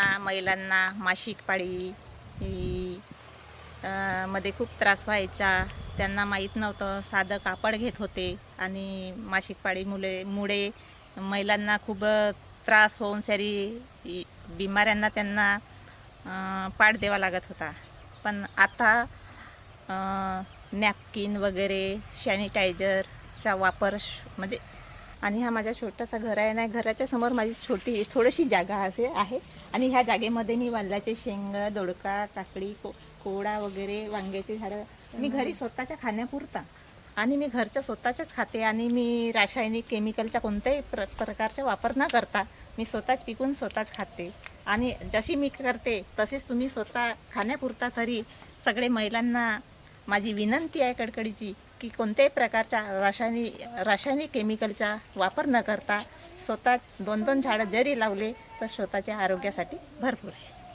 स्त्रियांना महिलांना मासिक पाळी ही, मध्ये खूप त्रास व्हायचा. त्यांना माहीत नव्हतं साधं कापड घेत होते आणि मासिक पाळी मुले मुळे महिलांना खूप त्रास होऊन सारी बिमाऱ्यांना त्यांना पाठ द्यावा लागत होता. पण आता नॅपकिन वगैरे सॅनिटायझरचा वापर श- म्हणजे आणि हा माझा छोटासा घर आहे ना घराच्या समोर माझी छोटी थोडीशी जागा असे आहे. आणि ह्या जागेमध्ये मी वाल्ल्याचे शेंग दोडका काकडी को कोडा वगैरे वांग्याची झाडं मी घरी स्वतःच्या खाण्यापुरता. आणि मी घरच्या स्वतःच्याच खाते आणि मी रासायनिक केमिकलचा कोणत्याही प्र प्रकारचा वापर न करता मी स्वतःच पिकून स्वतःच खाते. आणि जशी मी करते तसेच तुम्ही स्वतः खाण्यापुरता तरी सगळे महिलांना माझी विनंती आहे कडकडीची की कोणत्याही प्रकारच्या रासायनिक रासायनिक केमिकलचा वापर न करता स्वतःच दोन दोन झाडं जरी लावले तर स्वतःच्या आरोग्यासाठी भरपूर आहे.